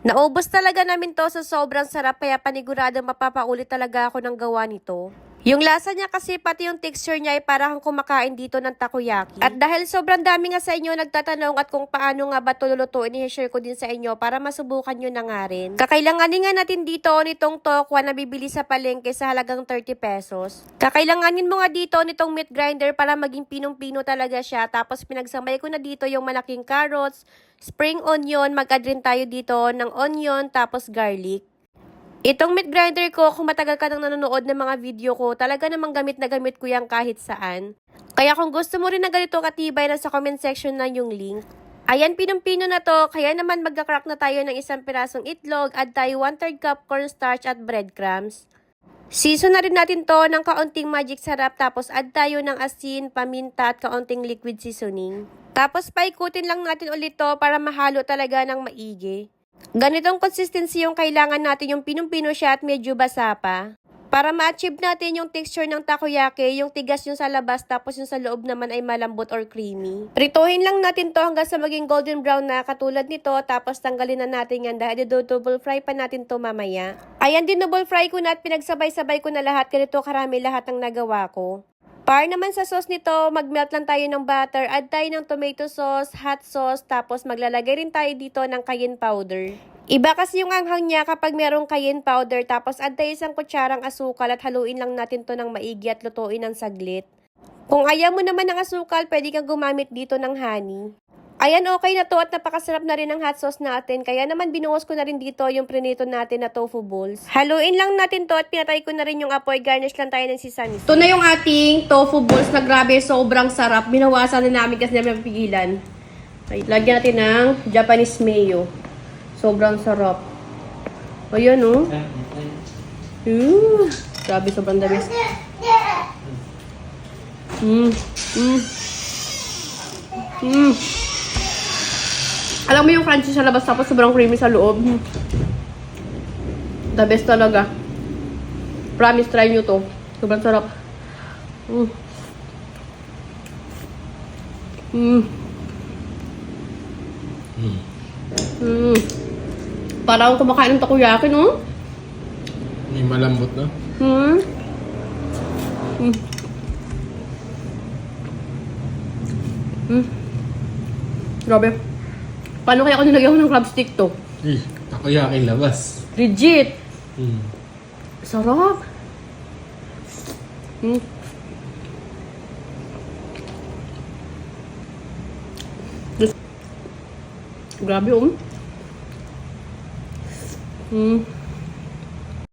Naubos talaga namin to sa sobrang sarap kaya panigurado mapapaulit talaga ako ng gawa nito. Yung lasa niya kasi pati yung texture niya ay parang kumakain dito ng takoyaki. At dahil sobrang dami nga sa inyo nagtatanong at kung paano nga ba ito lulutuin, i-share ko din sa inyo para masubukan nyo na nga rin. Kakailanganin nga natin dito nitong tokwa na bibili sa palengke sa halagang 30 pesos. Kakailanganin mo nga dito nitong meat grinder para maging pinong-pino talaga siya. Tapos pinagsamay ko na dito yung malaking carrots, spring onion, mag-add rin tayo dito ng onion tapos garlic. Itong meat grinder ko, kung matagal ka nang nanonood ng mga video ko, talaga namang gamit na gamit ko yan kahit saan. Kaya kung gusto mo rin na ganito katibay, nasa comment section na yung link. Ayan, pinong-pino na to, kaya naman magka-crack na tayo ng isang pirasong itlog, add tayo 1 3 cup cornstarch at breadcrumbs. Season na rin natin to ng kaunting magic sarap, tapos add tayo ng asin, paminta at kaunting liquid seasoning. Tapos paikutin lang natin ulit to para mahalo talaga ng maigi. Ganitong consistency yung kailangan natin yung pinong-pino siya at medyo basa pa. Para ma-achieve natin yung texture ng takoyaki, yung tigas yung sa labas tapos yung sa loob naman ay malambot or creamy. Prituhin lang natin to hanggang sa maging golden brown na katulad nito tapos tanggalin na natin yan dahil double fry pa natin to mamaya. Ayan din double fry ko na at pinagsabay-sabay ko na lahat ganito karami lahat ng nagawa ko. Para naman sa sauce nito, mag-melt lang tayo ng butter, add tayo ng tomato sauce, hot sauce, tapos maglalagay rin tayo dito ng cayenne powder. Iba kasi yung anghang niya kapag merong cayenne powder, tapos add tayo isang kutsarang asukal at haluin lang natin to ng maigi at lutuin ng saglit. Kung ayaw mo naman ng asukal, pwede kang gumamit dito ng honey. Ayan, okay na to at napakasarap na rin ang hot sauce natin. Kaya naman binuhos ko na rin dito yung prinito natin na tofu balls. Haluin lang natin to at pinatay ko na rin yung apoy. Garnish lang tayo ng sesame. Ito na yung ating tofu balls na grabe, sobrang sarap. Binawasan na namin kasi namin mapigilan. Okay, lagyan natin ng Japanese mayo. Sobrang sarap. Ayan, oh. Ooh, grabe, sobrang dami. Mm, mm. Mm. Alam mo yung crunchy sa labas tapos sobrang creamy sa loob. The best talaga. Promise, try nyo to. Sobrang sarap. Mm. Mm. Mm. Parang kumakain ng takoyaki, no? May malambot na. Hmm? Hmm. Hmm. Grabe. Paano kaya ako nilagyan ko ng crab stick to? Eh, takoyaki labas. Legit! Hmm. Sarap! Hmm. Grabe, um. Hmm.